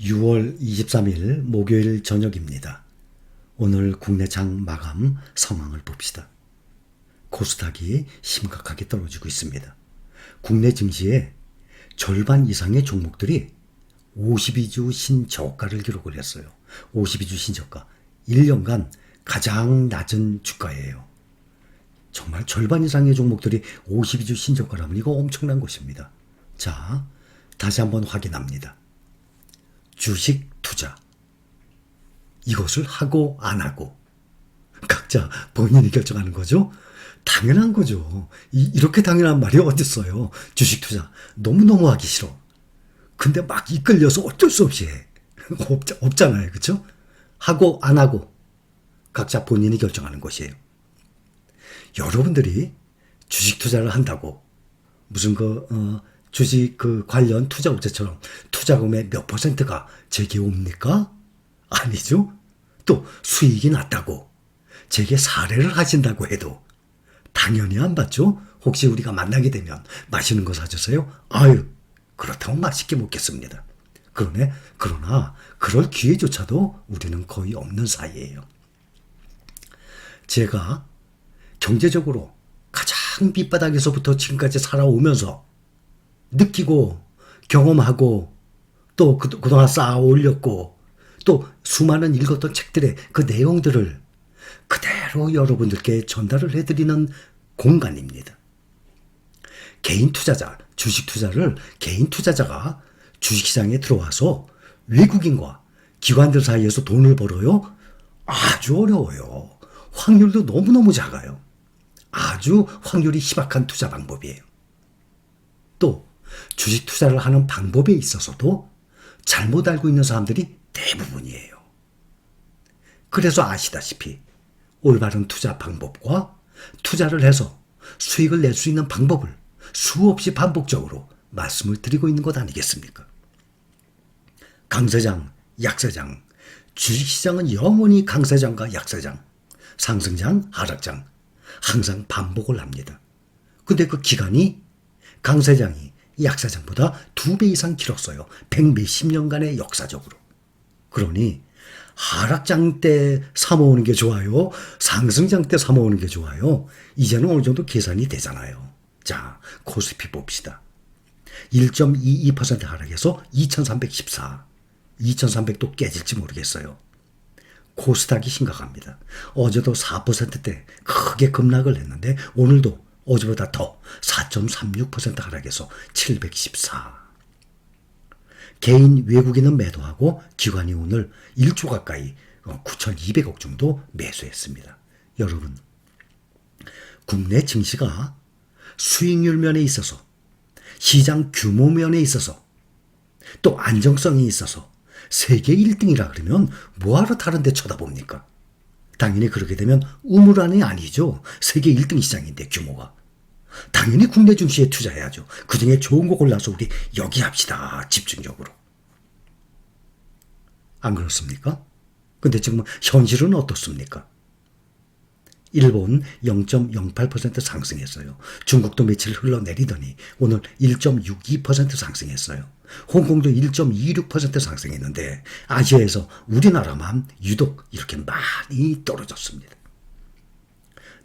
6월 23일 목요일 저녁입니다. 오늘 국내 장 마감 상황을 봅시다. 코스닥이 심각하게 떨어지고 있습니다. 국내 증시의 절반 이상의 종목들이 52주 신저가를 기록을 했어요. 52주 신저가. 1년간 가장 낮은 주가예요. 정말 절반 이상의 종목들이 52주 신저가라면 이거 엄청난 것입니다. 자, 다시 한번 확인합니다. 주식 투자. 이것을 하고 안 하고 각자 본인이 결정하는 거죠. 당연한 거죠. 이, 이렇게 당연한 말이 어딨어요. 주식 투자 너무너무 하기 싫어. 근데 막 이끌려서 어쩔 수 없이 해. 없, 없잖아요. 그쵸? 하고 안 하고 각자 본인이 결정하는 것이에요. 여러분들이 주식 투자를 한다고 무슨 그 어, 주식 그 관련 투자 업체처럼 투자금의 몇 퍼센트가 제게 옵니까? 아니죠. 또 수익이 낮다고 제게 사례를 하신다고 해도 당연히 안 받죠. 혹시 우리가 만나게 되면 맛있는 거 사주세요. 아유 그렇다면 맛있게 먹겠습니다. 그러네 그러나 그럴 기회조차도 우리는 거의 없는 사이예요. 제가 경제적으로 가장 밑바닥에서부터 지금까지 살아오면서 느끼고 경험하고 또 그, 그동안 쌓아 올렸고 또 수많은 읽었던 책들의 그 내용들을 그대로 여러분들께 전달을 해드리는 공간입니다. 개인 투자자, 주식 투자를 개인 투자자가 주식시장에 들어와서 외국인과 기관들 사이에서 돈을 벌어요? 아주 어려워요. 확률도 너무너무 작아요. 아주 확률이 희박한 투자 방법이에요. 또 주식 투자를 하는 방법에 있어서도 잘못 알고 있는 사람들이 대부분이에요. 그래서 아시다시피 올바른 투자 방법과 투자를 해서 수익을 낼 수 있는 방법을 수없이 반복적으로 말씀을 드리고 있는 것 아니겠습니까? 강세장, 약세장, 주식시장은 영원히 강세장과 약세장, 상승장, 하락장, 항상 반복을 합니다. 근데 그 기간이 강세장이 약세장보다 두 배 이상 길었어요. 백 몇십 년간의 역사적으로. 그러니 하락장 때 사모으는 게 좋아요? 상승장 때 사모으는 게 좋아요? 이제는 어느 정도 계산이 되잖아요. 자, 코스피 봅시다. 1.22% 하락해서 2314. 2300도 깨질지 모르겠어요. 코스닥이 심각합니다. 어제도 4%대 크게 급락을 했는데 오늘도 어제보다 더 4.36% 하락해서 714. 개인 외국인은 매도하고 기관이 오늘 1조 가까이 9,200억 정도 매수했습니다. 여러분, 국내 증시가 수익률 면에 있어서 시장 규모 면에 있어서 또 안정성이 있어서 세계 1등이라 그러면 뭐하러 다른 데 쳐다봅니까? 당연히 그렇게 되면 우물 안이 아니죠. 세계 1등 시장인데 규모가. 당연히 국내 증시에 투자해야죠. 그 중에 좋은 거 골라서 우리 여기 합시다. 집중적으로. 안 그렇습니까? 근데 지금 현실은 어떻습니까? 일본 0.08% 상승했어요. 중국도 며칠 흘러내리더니 오늘 1.62% 상승했어요. 홍콩도 1.26% 상승했는데 아시아에서 우리나라만 유독 이렇게 많이 떨어졌습니다.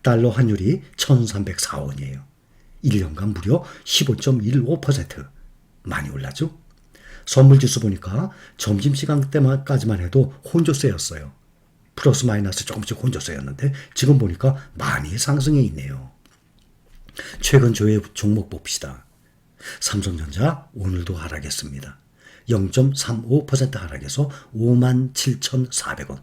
달러 환율이 1304원이에요. 1년간 무려 15.15% 많이 올랐죠? 선물 지수 보니까 점심시간 때까지만 해도 혼조세였어요. 플러스 마이너스 조금씩 혼조세였는데 지금 보니까 많이 상승해 있네요. 최근 조회 종목 봅시다. 삼성전자 오늘도 하락했습니다. 0.35% 하락해서 57,400원.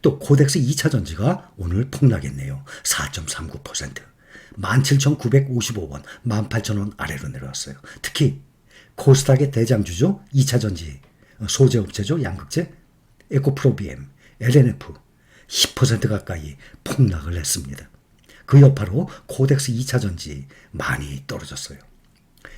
또 코덱스 2차 전지가 오늘 폭락했네요. 4.39%. 17,955원, 18,000원 아래로 내려왔어요. 특히 코스닥의 대장주죠. 2차 전지 소재 업체죠. 양극재. 에코프로비엠, LNF 10% 가까이 폭락을 했습니다. 그 여파로 코덱스 2차 전지 많이 떨어졌어요.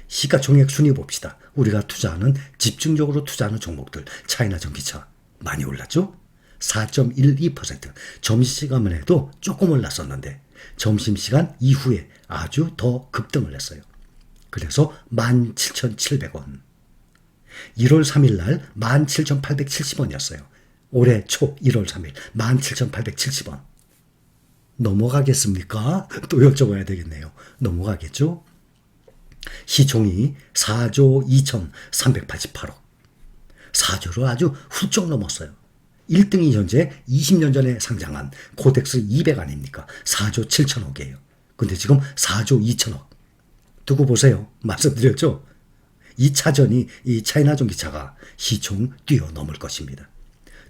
시가총액 순위 봅시다. 우리가 투자하는 집중적으로 투자하는 종목들 차이나 전기차 많이 올랐죠? 4.12% 점심시간만 해도 조금 올랐었는데 점심시간 이후에 아주 더 급등을 했어요. 그래서 17,700원. 1월 3일 날 17,870원이었어요. 올해 초 1월 3일 17,870원. 넘어가겠습니까? 또 여쭤봐야 되겠네요. 넘어가겠죠? 시총이 4조 2,388억. 4조를 아주 훌쩍 넘었어요. 1등이 현재 20년 전에 상장한 코덱스 200 아닙니까? 4조 7천억이에요. 근데 지금 4조 2천억. 두고 보세요. 말씀드렸죠? 이 차전이 이 차이나 전기차가 시총 뛰어넘을 것입니다.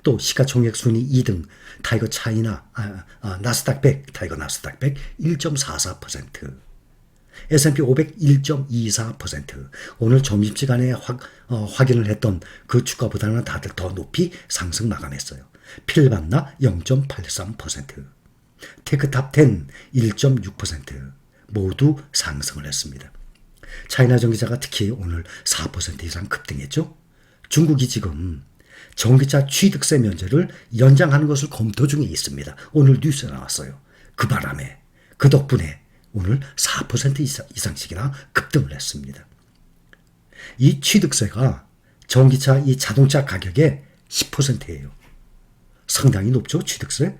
또 시가총액 순위 2등 타이거 차이나 아, 아, 나스닥 100 타이거 나스닥 100 1.44% S&P 500 1.24% 오늘 점심시간에 확, 어, 확인을 했던 그 주가보다는 다들 더 높이 상승 마감했어요. 필반나 0.83% 테크탑 10 1.6% 모두 상승을 했습니다. 차이나 전기차가 특히 오늘 4% 이상 급등했죠. 중국이 지금 전기차 취득세 면제를 연장하는 것을 검토 중에 있습니다. 오늘 뉴스에 나왔어요. 그 바람에 그 덕분에 오늘 4% 이상, 이상씩이나 급등을 했습니다. 이 취득세가 전기차 이 자동차 가격의 10%예요. 상당히 높죠, 취득세?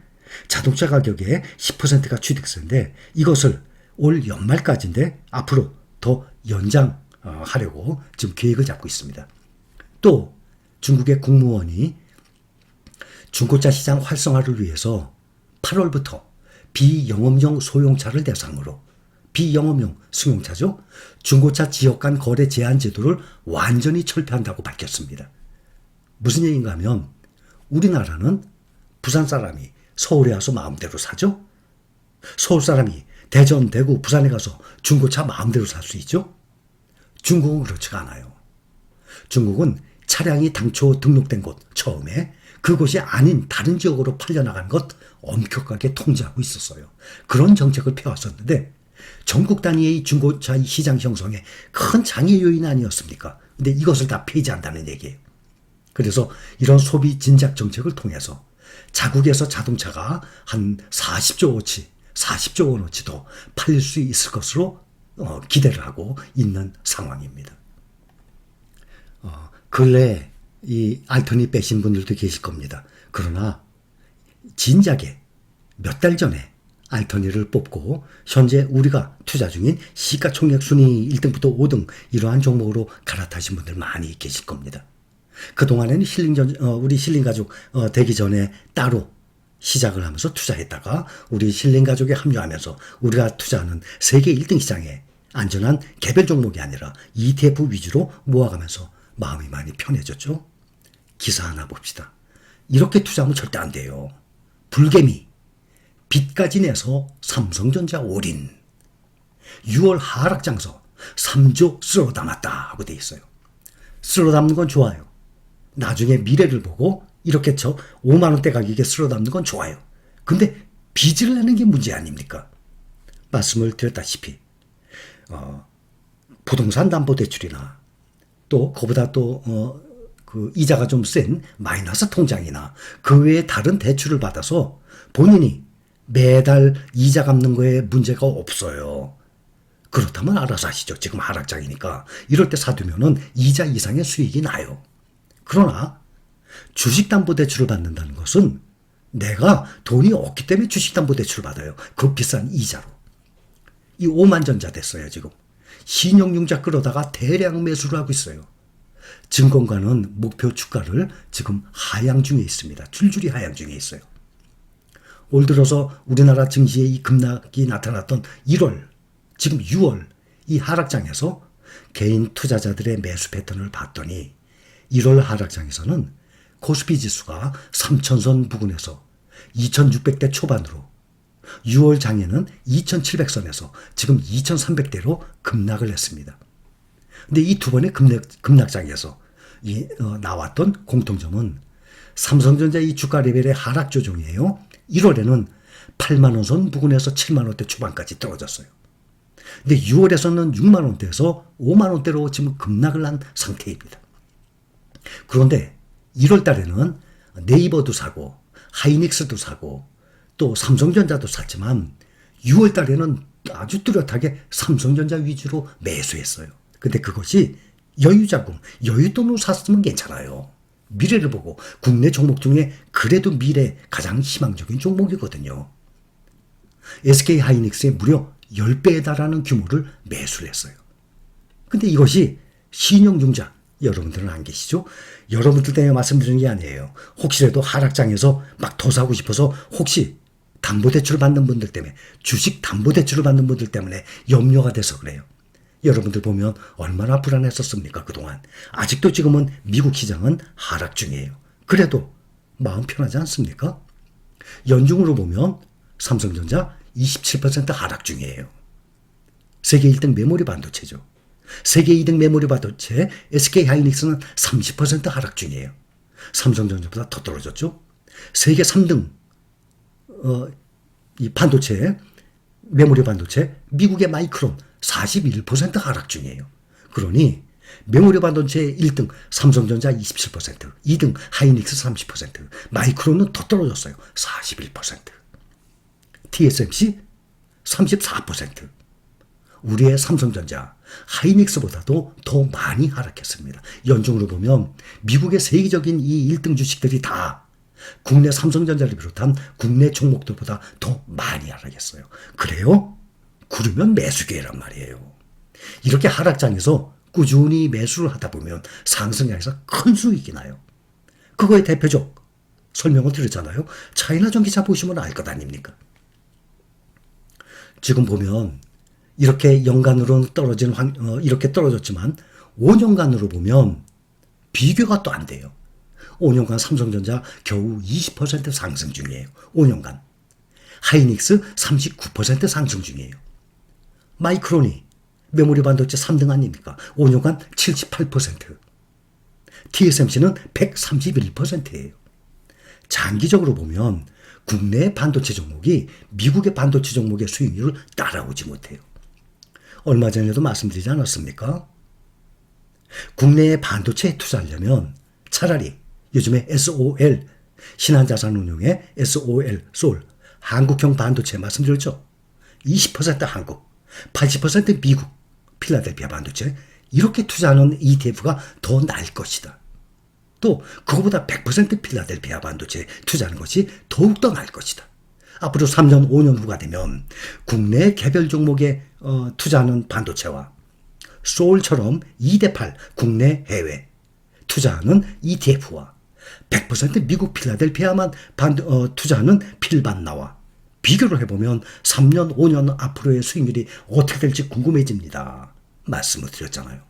자동차 가격의 10%가 취득세인데 이것을 올 연말까지인데 앞으로 더 연장하려고 지금 계획을 잡고 있습니다. 또 중국의 국무원이 중고차 시장 활성화를 위해서 8월부터 비영업용 소형차를 대상으로 비영업용 승용차죠. 중고차 지역 간 거래 제한 제도를 완전히 철폐한다고 밝혔습니다. 무슨 얘기인가 하면 우리나라는 부산 사람이 서울에 와서 마음대로 사죠. 서울 사람이 대전, 대구, 부산에 가서 중고차 마음대로 살 수 있죠. 중국은 그렇지가 않아요. 중국은 차량이 당초 등록된 곳 처음에 그곳이 아닌 다른 지역으로 팔려나간 것 엄격하게 통제하고 있었어요. 그런 정책을 펴왔었는데 전국 단위의 중고차 시장 형성에 큰 장애 요인 아니었습니까? 근데 이것을 다 폐지한다는 얘기예요. 그래서 이런 소비 진작 정책을 통해서 자국에서 자동차가 한 40조 원치, 40조 원어치도 팔릴 수 있을 것으로 어, 기대를 하고 있는 상황입니다. 어, 근래 이 알턴이 빼신 분들도 계실 겁니다. 그러나 진작에 몇 달 전에 알터니를 뽑고 현재 우리가 투자 중인 시가총액 순위 1등부터 5등 이러한 종목으로 갈아타신 분들 많이 계실 겁니다. 그동안에는 힐링 전, 어, 우리 힐링 가족 어, 되기 전에 따로 시작을 하면서 투자했다가 우리 힐링 가족에 합류하면서 우리가 투자하는 세계 1등 시장에 안전한 개별 종목이 아니라 ETF 위주로 모아가면서 마음이 많이 편해졌죠. 기사 하나 봅시다. 이렇게 투자하면 절대 안 돼요. 불개미, 빚까지 내서 삼성전자 올인. 6월 하락장서 3조 쓸어 담았다 하고 돼 있어요. 쓸어 담는 건 좋아요. 나중에 미래를 보고 이렇게 저 5만 원대 가격에 쓸어 담는 건 좋아요. 근데 빚을 내는 게 문제 아닙니까? 말씀을 드렸다시피 어, 부동산 담보 대출이나 또 그보다 또 어, 그 이자가 좀 센 마이너스 통장이나 그 외에 다른 대출을 받아서 본인이 매달 이자 갚는 거에 문제가 없어요. 그렇다면 알아서 하시죠. 지금 하락장이니까. 이럴 때 사두면은 이자 이상의 수익이 나요. 그러나 주식담보대출을 받는다는 것은 내가 돈이 없기 때문에 주식담보대출을 받아요. 그 비싼 이자로. 이 5만 전자 됐어요, 지금. 신용융자 끌어다가 대량 매수를 하고 있어요. 증권가는 목표 주가를 지금 하향 중에 있습니다. 줄줄이 하향 중에 있어요. 올 들어서 우리나라 증시의 이 급락이 나타났던 1월, 지금 6월 이 하락장에서 개인 투자자들의 매수 패턴을 봤더니 1월 하락장에서는 코스피 지수가 3천선 부근에서 2600대 초반으로 6월 장에는 2700선에서 지금 2300대로 급락을 했습니다. 근데 이 두 번의 급락, 급락장에서 이, 어, 나왔던 공통점은 삼성전자 이 주가 레벨의 하락 조정이에요. 1월에는 8만 원선 부근에서 7만 원대 초반까지 떨어졌어요. 근데 6월에서는 6만 원대에서 5만 원대로 지금 급락을 한 상태입니다. 그런데 1월 달에는 네이버도 사고 하이닉스도 사고 또 삼성전자도 샀지만 6월 달에는 아주 뚜렷하게 삼성전자 위주로 매수했어요. 근데 그것이 여유자금, 여윳돈으로 샀으면 괜찮아요. 미래를 보고 국내 종목 중에 그래도 미래 가장 희망적인 종목이거든요. SK 하이닉스의 무려 10배에 달하는 규모를 매수를 했어요. 근데 이것이 신용융자 여러분들은 안 계시죠? 여러분들 때문에 말씀드리는 게 아니에요. 혹시라도 하락장에서 막 더 사고 싶어서 혹시 담보대출 받는 분들 때문에 주식 담보대출을 받는 분들 때문에 염려가 돼서 그래요. 여러분들 보면 얼마나 불안했었습니까 그동안. 아직도 지금은 미국 시장은 하락 중이에요. 그래도 마음 편하지 않습니까? 연중으로 보면 삼성전자 27% 하락 중이에요. 세계 1등 메모리 반도체죠. 세계 2등 메모리 반도체 SK 하이닉스는 30% 하락 중이에요. 삼성전자보다 더 떨어졌죠. 세계 3등 어, 이 반도체 메모리 반도체 미국의 마이크론 41% 하락 중이에요. 그러니 메모리 반도체 1등 삼성전자 27%, 2등 하이닉스 30%, 마이크론은 더 떨어졌어요. 41%. TSMC 34%. 우리의 삼성전자 하이닉스보다도 더 많이 하락했습니다. 연중으로 보면 미국의 세계적인 이 1등 주식들이 다 국내 삼성전자를 비롯한 국내 종목들보다 더 많이 하락했어요. 그래요? 그러면 매수기회란 말이에요. 이렇게 하락장에서 꾸준히 매수를 하다 보면 상승장에서 큰 수익이 나요. 그거의 대표적 설명을 드렸잖아요. 차이나 전기차 보시면 알 것 아닙니까? 지금 보면 이렇게 연간으로 떨어진 환, 어, 이렇게 떨어졌지만 5년간으로 보면 비교가 또 안 돼요. 5년간 삼성전자 겨우 20% 상승 중이에요. 5년간. 하이닉스 39% 상승 중이에요. 마이크론이 메모리 반도체 3등 아닙니까? 5년간 78%. TSMC는 131%예요. 장기적으로 보면 국내 반도체 종목이 미국의 반도체 종목의 수익률을 따라오지 못해요. 얼마 전에도 말씀드리지 않았습니까? 국내에 반도체에 투자하려면 차라리 요즘에 SOL 신한자산운용의 SOL 솔 한국형 반도체 말씀드렸죠. 20% 한국, 80% 미국 필라델피아 반도체 이렇게 투자하는 ETF가 더 나을 것이다. 또 그거보다 100% 필라델피아 반도체에 투자하는 것이 더욱더 나을 것이다. 앞으로 3년, 5년 후가 되면 국내 개별 종목에 어, 투자하는 반도체와 소울처럼 2대8 국내 해외 투자하는 ETF와 100% 미국 필라델피아만 반, 어, 투자하는 필반나와 비교를 해보면 3년, 5년 앞으로의 수익률이 어떻게 될지 궁금해집니다. 말씀을 드렸잖아요.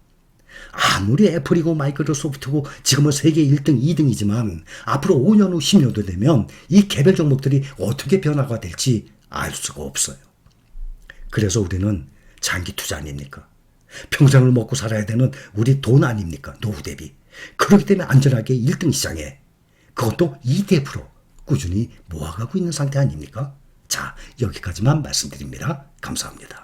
아무리 애플이고 마이크로소프트고 지금은 세계 1등, 2등이지만 앞으로 5년 후 10년 도 되면 이 개별 종목들이 어떻게 변화가 될지 알 수가 없어요. 그래서 우리는 장기 투자 아닙니까? 평생을 먹고 살아야 되는 우리 돈 아닙니까? 노후 대비. 그렇기 때문에 안전하게 1등 시장에 그것도 ETF로 꾸준히 모아가고 있는 상태 아닙니까? 자, 여기까지만 말씀드립니다. 감사합니다.